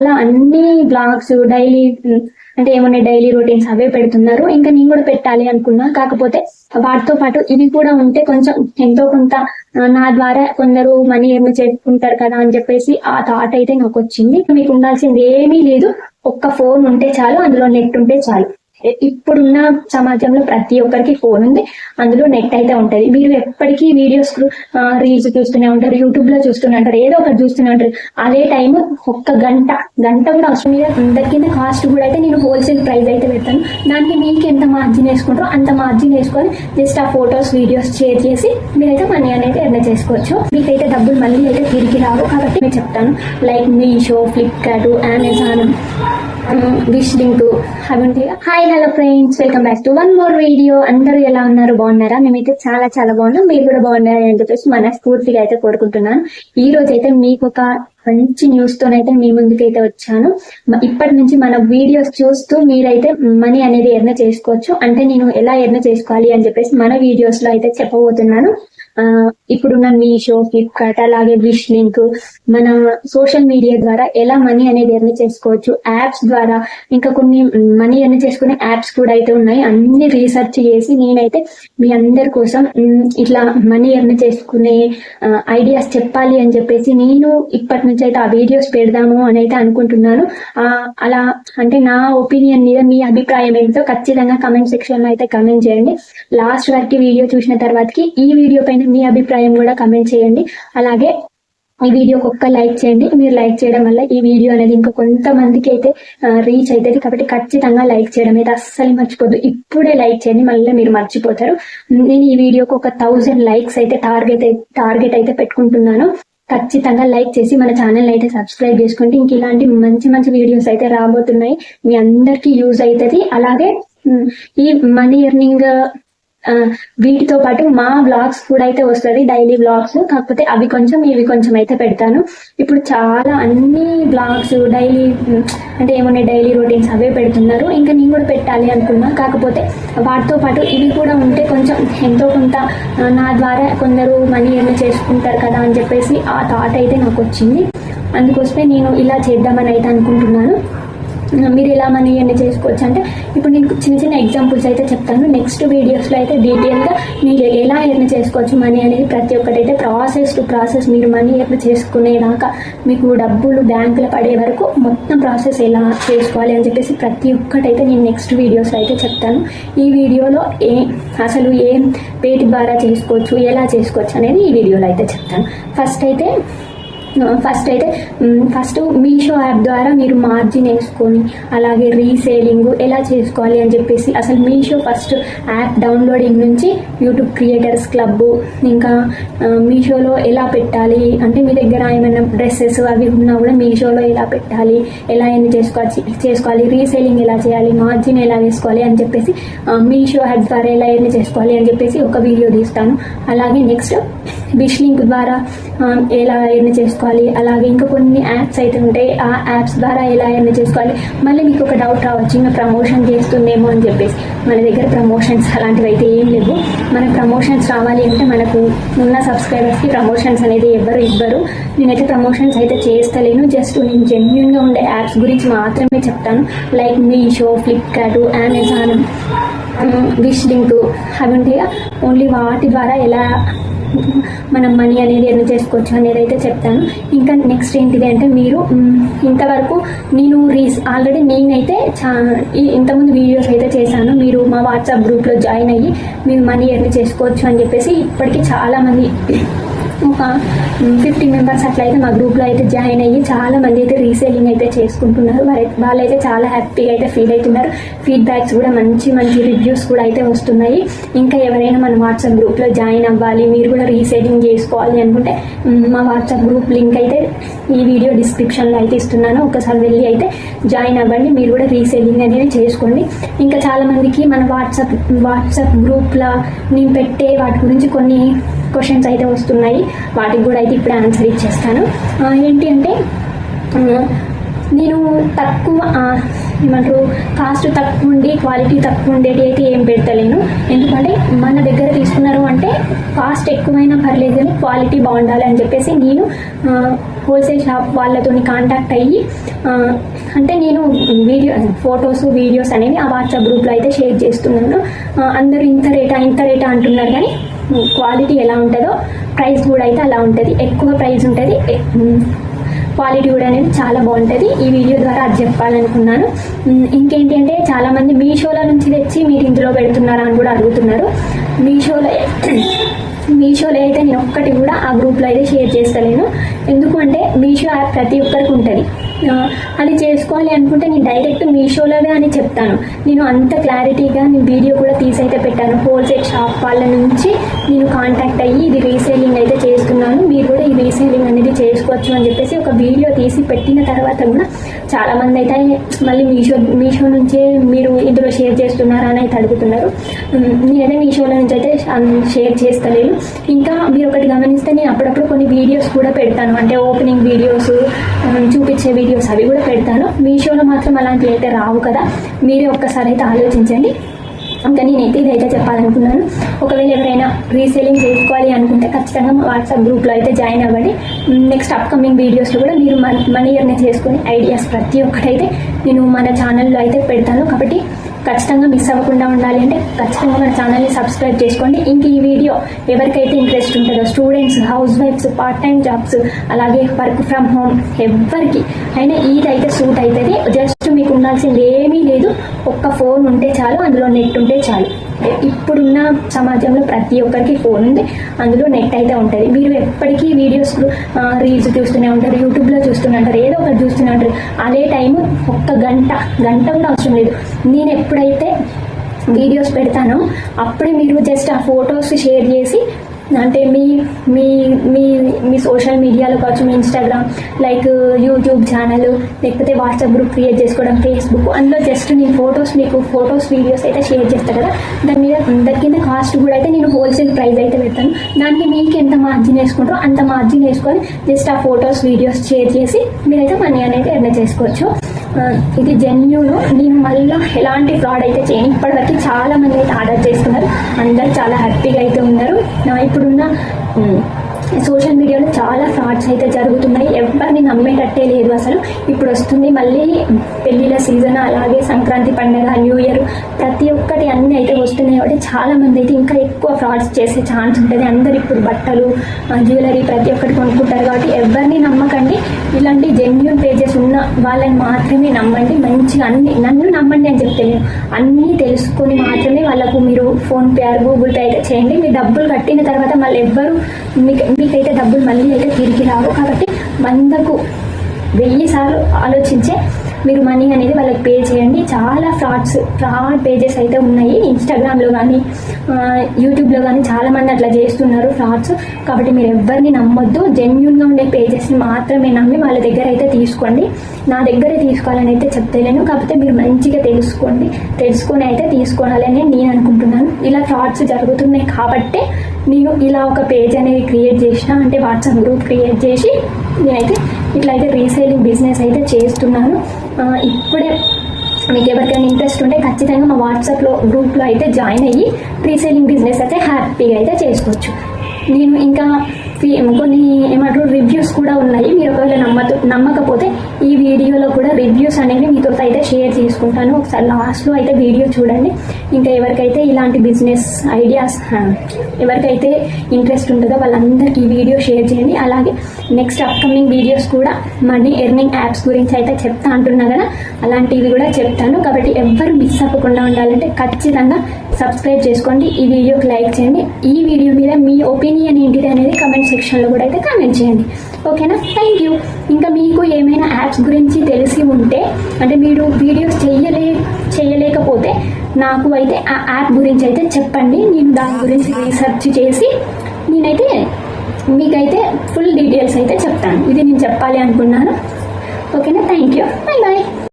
అలా అన్ని blogs daily అంటే ఏమన్నా డైలీ రొటీన్స్ అవే పెడుతున్నారు. ఇంకా నేను కూడా పెట్టాలి అనుకున్నా. కాకపోతే వాటితో పాటు ఇవి కూడా ఉంటే కొంచెం ఎంతో కొంత నా ద్వారా కొందరు మనీ ఏమో చేసుకుంటారు కదా అని చెప్పేసి ఆ థాట్ అయితే నాకు వచ్చింది. మీకు ఉండాల్సింది ఏమీ లేదు. ఒక్క ఫోన్ ఉంటే చాలు అందులో నెట్ ఉంటే చాలు. ఇప్పుడున్న సమాజంలో ప్రతి ఒక్కరికి ఫోన్ ఉంది. అందులో నెట్ అయితే ఉంటది. మీరు ఎప్పటికీ వీడియోస్ రీల్స్ చూస్తూనే ఉంటారు యూట్యూబ్లో చూస్తూనే ఉంటారు ఏదో ఒకటి చూస్తూనే ఉంటారు. అదే టైం ఒక్క గంట గంట కూడా అవసరం మీద అందరి కింద కాస్ట్ కూడా అయితే నేను హోల్సేల్ ప్రైస్ అయితే పెడతాను. దానికి మీకు ఎంత మార్జిన్ వేసుకుంటారో అంత మార్జిన్ వేసుకొని జస్ట్ ఆ ఫొటోస్ వీడియోస్ షేర్ చేసి మీరైతే మనీ అనేది ఎర్న్ చేసుకోవచ్చు. మీకైతే డబ్బులు మళ్ళీ అయితే తిరిగి రావు. కాబట్టి నేను చెప్తాను. Like Meesho Flipkart Amazon Wish link అవి ఉంటాయి. Hi hello friends welcome back to one more video అందరూ ఎలా ఉన్నారు? బాగున్నారా? మేమైతే చాలా చాలా బాగున్నాం. మీరు కూడా బాగున్నారా అని చెప్పేసి మనస్ఫూర్తిగా అయితే కోరుకుంటున్నాను. ఈ రోజు అయితే మీకు ఒక మంచి న్యూస్ తోనైతే మీ ముందుకైతే వచ్చాను. ఇప్పటి నుంచి మన వీడియోస్ చూస్తూ మీరైతే మనీ అనేది ఎర్న చేసుకోవచ్చు. అంటే నేను ఎలా ఎర్న చేసుకోవాలి అని చెప్పేసి మన వీడియోస్లో అయితే చెప్పబోతున్నాను. ఆ, ఇప్పుడున్న మీషో ఫ్లిప్కార్ట్ అలాగే విష్ లింక్ మన సోషల్ మీడియా ద్వారా ఎలా మనీ అనేది ఎర్న్ చేసుకోవచ్చు. యాప్స్ ద్వారా ఇంకా కొన్ని మనీ ఎర్న్ చేసుకునే యాప్స్ కూడా అయితే ఉన్నాయి. అన్ని రీసెర్చ్ చేసి నేనైతే మీ అందరి కోసం ఇట్లా మనీ ఎర్న్ చేసుకునే ఐడియాస్ చెప్పాలి అని చెప్పేసి నేను ఇప్పటి నుంచి అయితే ఆ వీడియోస్ పెడదాము అని అయితే అనుకుంటున్నాను అలా అంటే నా ఒపీనియన్ మీద మీ అభిప్రాయం ఏంటో ఖచ్చితంగా కమెంట్ సెక్షన్లో అయితే కమెంట్ చేయండి. లాస్ట్ వరకు వీడియో చూసిన తర్వాతకి ఈ వీడియో పైన మీ అభిప్రాయం కూడా కమెంట్ చేయండి. అలాగే ఈ వీడియోకి ఒక్క లైక్ చేయండి. మీరు లైక్ చేయడం వల్ల ఈ వీడియో అనేది ఇంకా కొంతమందికి అయితే రీచ్ అవుతుంది. కాబట్టి ఖచ్చితంగా లైక్ చేయడం అయితే అస్సలు మర్చిపోద్దు. ఇప్పుడే లైక్ చేయండి. మళ్ళీ మీరు మర్చిపోతారు. నేను ఈ వీడియోకి ఒక థౌజండ్ లైక్స్ అయితే టార్గెట్ టార్గెట్ అయితే పెట్టుకుంటున్నాను. ఖచ్చితంగా లైక్ చేసి మన ఛానల్ అయితే సబ్స్క్రైబ్ చేసుకుంటే ఇంక ఇలాంటి మంచి మంచి వీడియోస్ అయితే రాబోతున్నాయి. మీ అందరికీ యూజ్ అవుతుంది. అలాగే ఈ మనీ ఎర్నింగ్ వీటితో పాటు మా బ్లాగ్స్ కూడా అయితే వస్తుంది డైలీ బ్లాగ్స్ కాకపోతే అవి కొంచెం ఇవి కొంచెం అయితే పెడతాను. ఇప్పుడు చాలా అన్ని బ్లాగ్స్ డైలీ అంటే ఏమన్నా డైలీ రొటీన్స్ అవే పెడుతున్నారు. ఇంకా నేను కూడా పెట్టాలి అనుకున్నా. కాకపోతే వాటితో పాటు ఇవి కూడా ఉంటే కొంచెం ఎంతో కొంత నా ద్వారా కొందరు మనీ ఏమైనా చేసుకుంటారు కదా అని చెప్పేసి ఆ థాట్ అయితే నాకు వచ్చింది. అందుకోసమే నేను ఇలా చేద్దామని అయితే అనుకుంటున్నాను. మీరు ఎలా మనీ ఎన్ని చేసుకోవచ్చు? అంటే ఇప్పుడు నేను చిన్న చిన్న ఎగ్జాంపుల్స్ అయితే చెప్తాను. నెక్స్ట్ వీడియోస్లో అయితే డీటెయిల్గా మీరు ఎలా ఎర్న్ చేసుకోవచ్చు మనీ అనేది ప్రతి ఒక్కటైతే ప్రాసెస్ టు ప్రాసెస్ మీరు మనీ ఎర్న్ చేసుకునేదాకా మీకు డబ్బులు బ్యాంకులో పడే వరకు మొత్తం ప్రాసెస్ ఎలా చేసుకోవాలి అని చెప్పేసి ప్రతి ఒక్కటైతే నేను నెక్స్ట్ వీడియోస్లో అయితే చెప్తాను. ఈ వీడియోలో ఏ అసలు ఏం పేటి ద్వారా చేసుకోవచ్చు ఎలా చేసుకోవచ్చు అనేది ఈ వీడియోలో అయితే చెప్తాను. ఫస్ట్ అయితే ఫస్ట్ అయితే ఫస్ట్ మీషో యాప్ ద్వారా మీరు మార్జిన్ వేసుకొని అలాగే రీసేలింగ్ ఎలా చేసుకోవాలి అని చెప్పేసి అసలు మీషో ఫస్ట్ యాప్ డౌన్లోడింగ్ నుంచి యూట్యూబ్ క్రియేటర్స్ క్లబ్ ఇంకా మీషోలో ఎలా పెట్టాలి అంటే మీ దగ్గర ఏమైనా డ్రెస్సెస్ అవి ఉన్నా కూడా మీషోలో ఎలా పెట్టాలి ఎలా ఎన్ని చేసుకోవాలి చేసుకోవాలి రీసేలింగ్ ఎలా చేయాలి మార్జిన్ ఎలా వేసుకోవాలి అని చెప్పేసి మీషో యాప్ ద్వారా ఎలా ఎన్ని చేసుకోవాలి అని చెప్పేసి ఒక వీడియో తీస్తాను. అలాగే నెక్స్ట్ విష్ లింక్ ద్వారా ఎలా ఎర్న్ చేసుకోవాలి అలాగే ఇంకా కొన్ని యాప్స్ అయితే ఉంటాయి. ఆ యాప్స్ ద్వారా ఎలా ఎర్న్ చేసుకోవాలి? మళ్ళీ మీకు ఒక డౌట్ రావచ్చు. ఇంకా ప్రమోషన్ చేస్తుందేమో అని చెప్పేసి. మన దగ్గర ప్రమోషన్స్ అలాంటివి అయితే ఏం లేవు. మన ప్రమోషన్స్ రావాలి అంటే మనకు ఉన్న సబ్స్క్రైబర్స్కి ప్రమోషన్స్ అనేది ఎవ్వరు ఇవ్వరు. నేనైతే ప్రమోషన్స్ అయితే చేస్తలేను. జస్ట్ నేను జెన్యున్గా ఉండే యాప్స్ గురించి మాత్రమే చెప్తాను. Like Meesho Flipkart Amazon Wish link అవి ఉంటాయి ఓన్లీ వాటి ద్వారా ఎలా మనం మనీ అనేది ఎర్న్ చేసుకోవచ్చు అనేది అయితే చెప్తాను. ఇంకా నెక్స్ట్ ఏంటిది అంటే మీరు ఇంతవరకు నేను రీస్ ఆల్రెడీ నేనైతే చా ఈ- ఇంతకుముందు వీడియోస్ అయితే చేశాను. మీరు మా వాట్సాప్ గ్రూప్లో జాయిన్ అయ్యి మీరు మనీ ఎర్న్ చేసుకోవచ్చు అని చెప్పేసి ఇప్పటికీ చాలామంది ఒక ఫిఫ్టీ మెంబర్స్ అట్లా అయితే మా గ్రూప్లో అయితే జాయిన్ అయ్యి చాలా మంది అయితే రీసేలింగ్ అయితే చేసుకుంటున్నారు. వాళ్ళు వాళ్ళైతే చాలా హ్యాపీగా అయితే ఫీల్ అవుతున్నారు. ఫీడ్బ్యాక్స్ కూడా మంచి మంచి రివ్యూస్ కూడా అయితే వస్తున్నాయి. ఇంకా ఎవరైనా మన వాట్సాప్ గ్రూప్లో జాయిన్ అవ్వాలి మీరు కూడా రీసేలింగ్ చేసుకోవాలి అనుకుంటే మా వాట్సాప్ గ్రూప్ లింక్ అయితే ఈ వీడియో డిస్క్రిప్షన్లో అయితే ఇస్తున్నాను. ఒకసారి వెళ్ళి అయితే జాయిన్ అవ్వండి మీరు కూడా రీసేలింగ్ అనేది చేసుకోండి. ఇంకా చాలా మందికి మన వాట్సాప్ వాట్సాప్ గ్రూప్లో నేను పెట్టే వాటి గురించి కొన్ని క్వశ్చన్స్ అయితే వస్తున్నాయి. వాటికి కూడా అయితే ఇప్పుడు ఆన్సర్ ఇచ్చేస్తాను. ఏంటి అంటే నేను తక్కువ ఏమంటారు కాస్ట్ తక్కువ ఉండి క్వాలిటీ తక్కువ ఉండేటి అయితే ఏం పెడతలేను. ఎందుకంటే మన దగ్గర తీసుకున్నారు అంటే కాస్ట్ ఎక్కువైనా పర్లేదు కానీ క్వాలిటీ బాగుండాలి అని చెప్పేసి నేను హోల్సేల్ షాప్ వాళ్ళతో కాంటాక్ట్ అయ్యి అంటే నేను వీడియో ఫొటోస్ వీడియోస్ అనేవి ఆ వాట్సాప్ గ్రూప్లో అయితే షేర్ చేస్తున్నాను. అందరూ ఇంత రేటా ఇంత రేటా అంటున్నారు కానీ క్వాలిటీ ఎలా ఉంటుందో ప్రైస్ కూడా అయితే అలా ఉంటుంది. ఎక్కువ ప్రైస్ ఉంటుంది. ఎ- క్వాలిటీ కూడా అనేది చాలా బాగుంటుంది. ఈ వీడియో ద్వారా అది చెప్పాలనుకున్నాను. ఇంకేంటి అంటే చాలామంది మీషోలో నుంచి తెచ్చి మీరు ఇందులో పెడుతున్నారా అని కూడా అడుగుతున్నారు. మీషోలో మీషోలో అయితే నేను ఒక్కటి కూడా ఆ గ్రూప్లో అయితే షేర్ చేస్తలేను. ఎందుకంటే మీషో యాప్ ప్రతి ఒక్కరికి ఉంటుంది. అది చేసుకోవాలి అనుకుంటే నేను డైరెక్ట్ మీషోలోనే అని చెప్తాను. నేను అంత క్లారిటీగా నేను వీడియో కూడా తీసి అయితే పెట్టాను. హోల్సేల్ షాప్ వాళ్ళ నుంచి నేను కాంటాక్ట్ అయ్యి ఇది రీసెంట్ చేసుకోవచ్చు అని చెప్పేసి ఒక వీడియో తీసి పెట్టిన తర్వాత కూడా చాలా మంది అయితే మళ్ళీ మీషో మీషో నుంచే మీరు ఇందులో షేర్ చేస్తున్నారా అని అయితే అడుగుతున్నారు. నేనైతే మీషోలో నుంచి అయితే షేర్ చేస్తలేను. ఇంకా మీరు ఒకటి గమనిస్తే నేను అప్పుడప్పుడు కొన్ని వీడియోస్ కూడా పెడతాను. అంటే ఓపెనింగ్ వీడియోస్ చూపించే వీడియోస్ అవి కూడా పెడతాను. మీషోలో మాత్రం అలాంటివి అయితే రావు కదా. మీరే ఒక్కసారి అయితే ఆలోచించండి. ఇంకా నేనైతే ఇదైతే చెప్పాలనుకున్నాను. ఒకవేళ ఎవరైనా రీసేలింగ్ చేసుకోవాలి అనుకుంటే ఖచ్చితంగా మా వాట్సాప్ గ్రూప్లో అయితే జాయిన్ అవ్వండి. నెక్స్ట్ అప్కమింగ్ వీడియోస్లో కూడా మీరు మన మనీ ఎర్న్ చేసుకునే ఐడియాస్ ప్రతి ఒక్కటైతే నేను మన ఛానల్లో అయితే పెడతాను. కాబట్టి ఖచ్చితంగా మిస్ అవ్వకుండా ఉండాలి అంటే ఖచ్చితంగా మన ఛానల్ని సబ్స్క్రైబ్ చేసుకోండి. ఇంక ఈ వీడియో ఎవరికైతే ఇంట్రెస్ట్ ఉంటుందో స్టూడెంట్స్ హౌస్ వైఫ్స్ పార్ట్ టైం జాబ్స్ అలాగే వర్క్ ఫ్రమ్ హోమ్ ఎవరికి అయినా ఇదైతే సూట్ అవుతుంది జస్ట్ ఉండాల్సింది ఏమీ లేదు. ఒక్క ఫోన్ ఉంటే చాలు అందులో నెట్ ఉంటే చాలు. ఇప్పుడున్న సమాజంలో ప్రతి ఒక్కరికి ఫోన్ ఉంది అందులో నెట్ అయితే ఉంటుంది. మీరు ఎప్పటికీ వీడియోస్ రీల్స్ చూస్తూనే ఉంటారు యూట్యూబ్లో చూస్తూనే ఉంటారు ఏదో ఒకటి చూస్తూనే ఉంటారు. అదే టైం ఒక్క గంట గంట కూడా అవసరం లేదు. నేను ఎప్పుడైతే వీడియోస్ పెడతానో అప్పుడే మీరు జస్ట్ ఆ ఫొటోస్ షేర్ చేసి అంటే మీ మీ మీ మీ సోషల్ మీడియాలో కావచ్చు మీ ఇన్స్టాగ్రామ్ లైక్ యూట్యూబ్ ఛానల్ లేకపోతే వాట్సాప్ గ్రూప్ క్రియేట్ చేసుకోవడం ఫేస్బుక్ అందులో జస్ట్ నేను ఫొటోస్ మీకు ఫొటోస్ వీడియోస్ అయితే షేర్ చేస్తాను కదా. దాని మీద దాని కింద కాస్ట్ కూడా అయితే నేను హోల్సేల్ ప్రైస్ అయితే పెడతాను. దానికి మీకు ఎంత మార్జిన్ వేసుకుంటారో అంత మార్జిన్ వేసుకొని జస్ట్ ఆ ఫొటోస్ వీడియోస్ షేర్ చేసి మీరైతే మనీ అనేది ఎర్న్ చేసుకోవచ్చు. ఇది జెన్యున్ నేను మళ్ళీ ఎలాంటి ఫ్రాడ్ అయితే చేయను. ఇప్పటివరకు చాలా మంది అయితే ఆర్డర్ చేసుకున్నారు. అందరు చాలా హ్యాపీగా అయితే ఉన్నారు. నా ఇప్పుడున్న సోషల్ మీడియాలో చాలా ఫ్రాడ్స్ అయితే జరుగుతున్నాయి. ఎవరిని నమ్మేటట్టే లేదు అసలు. ఇప్పుడు వస్తుంది మళ్ళీ పెళ్ళిళ్ళ సీజన్ అలాగే సంక్రాంతి పండుగ న్యూ ఇయర్ ప్రతి ఒక్కటి అన్నీ అయితే వస్తున్నాయి కాబట్టి చాలా మంది అయితే ఇంకా ఎక్కువ ఫ్రాడ్స్ చేసే ఛాన్స్ ఉంటుంది. అందరు ఇప్పుడు బట్టలు జ్యువెలరీ ప్రతి ఒక్కటి కొనుక్కుంటారు కాబట్టి ఎవరిని నమ్మకండి. ఇలాంటి జెన్యున్ పేజెస్ ఉన్న వాళ్ళని మాత్రమే నమ్మండి. మంచిగా అన్ని నన్ను నమ్మండి అని చెప్తే నేను అన్నీ తెలుసుకొని మాత్రమే వాళ్ళకు మీరు ఫోన్పే ఆర్ గూగుల్ పే అయితే చేయండి. మీరు డబ్బులు కట్టిన తర్వాత మళ్ళీ ఎవ్వరు మీకు మీకైతే డబ్బులు మళ్ళీ అయితే తిరిగి రావు. కాబట్టి వందకు వెయ్యి సార్లు ఆలోచించే మీరు మనీ అనేది వాళ్ళకి పే చేయాలి చాలా ఫ్రాడ్స్ ఫ్రాడ్ పేజెస్ అయితే ఉన్నాయి. ఇన్స్టాగ్రామ్లో కానీ యూట్యూబ్లో కానీ చాలామంది అట్లా చేస్తున్నారు ఫ్రాడ్స్. కాబట్టి మీరు ఎవరిని నమ్మొద్దు. జెన్యున్గా ఉండే పేజెస్ని మాత్రమే నమ్మి వాళ్ళ దగ్గర అయితే తీసుకోండి. నా దగ్గరే తీసుకోవాలని అయితే చెప్తలేను కాకపోతే మీరు మంచిగా తెలుసుకోండి. తెలుసుకొని అయితే తీసుకోవాలని నేను అనుకుంటున్నాను. ఇలా ఫ్రాడ్స్ జరుగుతున్నాయి కాబట్టి నేను ఇలా ఒక పేజ్ అనేది క్రియేట్ చేసిన అంటే వాట్సాప్ గ్రూప్ క్రియేట్ చేసి నేనైతే ఇట్లా అయితే రీసేలింగ్ బిజినెస్ అయితే చేస్తున్నాను. ఇప్పుడే మీకు ఎవరికైనా ఇంట్రెస్ట్ ఉంటే ఖచ్చితంగా మా వాట్సాప్లో గ్రూప్లో అయితే జాయిన్ అయ్యి రీసేలింగ్ బిజినెస్ అయితే హ్యాపీగా అయితే చేసుకోవచ్చు. నేను ఇంకా కొన్ని ఏమంటారు రివ్యూస్ కూడా ఉన్నాయి. మీరు ఒకవేళ నమ్మతో నమ్మకపోతే ఈ వీడియోలో కూడా రివ్యూస్ అనేవి మీతో అయితే షేర్ చేసుకుంటాను ఒకసారి లాస్ట్లో అయితే వీడియో చూడండి. ఇంకా ఎవరికైతే ఇలాంటి బిజినెస్ ఐడియాస్ ఎవరికైతే ఇంట్రెస్ట్ ఉంటుందో వాళ్ళందరికీ ఈ వీడియో షేర్ చేయండి. అలాగే నెక్స్ట్ అప్కమింగ్ వీడియోస్ కూడా మనీ ఎర్నింగ్ యాప్స్ గురించి అయితే చెప్తా అంటున్నా కదా అలాంటివి కూడా చెప్తాను. కాబట్టి ఎవ్వరు మిస్ అవ్వకుండా ఉండాలంటే ఖచ్చితంగా సబ్స్క్రైబ్ చేసుకోండి. ఈ వీడియోకి లైక్ చేయండి. ఈ వీడియో మీద మీ ఒపీనియన్ ఏంటిది అనేది కమెంట్స్ కమెంట్ సెక్షన్లో కూడా అయితే కామెంట్ చేయండి. ఓకేనా థ్యాంక్ యూ ఇంకా మీకు ఏమైనా యాప్స్ గురించి తెలిసి ఉంటే అంటే మీరు వీడియోస్ చేయలే చేయలేకపోతే నాకు అయితే ఆ యాప్ గురించి అయితే చెప్పండి. నేను దాని గురించి రీసెర్చ్ చేసి నేనైతే మీకైతే ఫుల్ డీటెయిల్స్ అయితే చెప్తాను. ఇది నేను చెప్పాలి అనుకున్నాను. ఓకేనా థ్యాంక్ యూ బాయ్ బాయ్